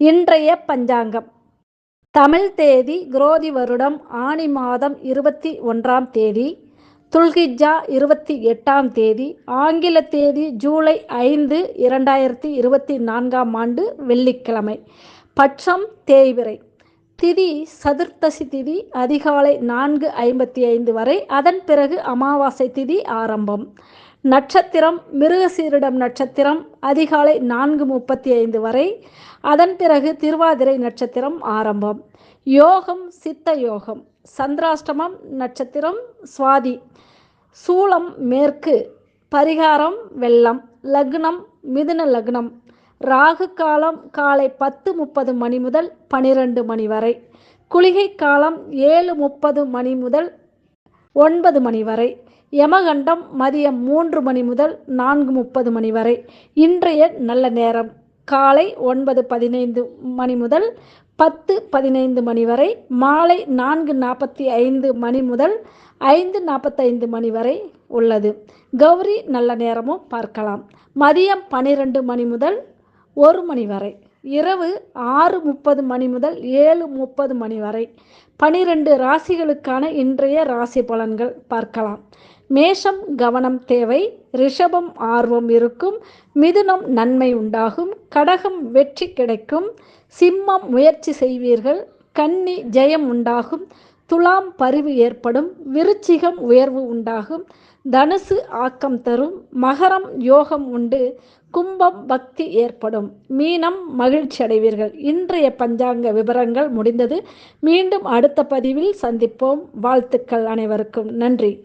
இன்றைய பஞ்சாங்கம். தமிழ் தேதி குரோதி வருடம் ஆனி மாதம் இருபத்தி ஒன்றாம் தேதி துல்கிஜா இருபத்தி எட்டாம் தேதி ஆங்கில தேதி ஜூலை ஐந்து இரண்டாயிரத்தி இருபத்தி நான்காம் ஆண்டு வெள்ளிக்கிழமை. பட்சம் தேய்விரை திதி சதுர்த்தசி திதி அதிகாலை நான்கு ஐம்பத்தி ஐந்து வரை. அதன் பிறகு அமாவாசை திதி ஆரம்பம். நட்சத்திரம் மிருகசீரிடம் நட்சத்திரம் அதிகாலை நான்கு முப்பத்தி ஐந்து வரை. அதன் பிறகு திருவாதிரை நட்சத்திரம் ஆரம்பம். யோகம் சித்த யோகம். சந்திராஷ்டமம் நட்சத்திரம் சுவாதி. சூளம் மேற்கு. பரிகாரம் வெள்ளம். லக்னம் மிதுன லக்னம். ராகு காலம் காலை பத்து முப்பது மணி முதல் பனிரெண்டு மணி வரை. குளிகை காலம் ஏழு முப்பது மணி முதல் ஒன்பது மணி வரை. யமகண்டம் மதியம் மூன்று மணி முதல் நான்கு முப்பது மணி வரை. இன்றைய நல்ல நேரம் காலை ஒன்பது பதினைந்து மணி முதல் பத்து பதினைந்து மணி வரை. மாலை நான்கு நாற்பத்தி ஐந்து மணி முதல் ஐந்து நாற்பத்தைந்து மணி வரை உள்ளது. கௌரி நல்ல நேரமும் பார்க்கலாம். மதியம் பன்னிரெண்டு மணி முதல் ஒரு மணி வரை. இரவு ஆறு முப்பது மணி முதல் ஏழு முப்பது மணி வரை. பனிரெண்டு ராசிகளுக்கான இன்றைய ராசி பலன்கள் பார்க்கலாம். மேஷம் கவனம் தேவை ரிஷபம் ஆர்வம் இருக்கும் மிதுனம் நன்மை உண்டாகும் கடகம் வெற்றி கிடைக்கும் சிம்மம் முயற்சி செய்வீர்கள் கன்னி ஜெயம் உண்டாகும் துலாம் பரிவு ஏற்படும் விருச்சிகம் உயர்வு உண்டாகும். தனுசு ஆக்கம் தரும். மகரம் யோகம் உண்டு. கும்பம் பக்தி ஏற்படும். மீனம் மகிழ்ச்சி அடைவீர்கள். இன்றைய பஞ்சாங்க விவரங்கள் முடிந்தது. மீண்டும் அடுத்த பதிவில் சந்திப்போம். வாழ்த்துக்கள் அனைவருக்கும். நன்றி.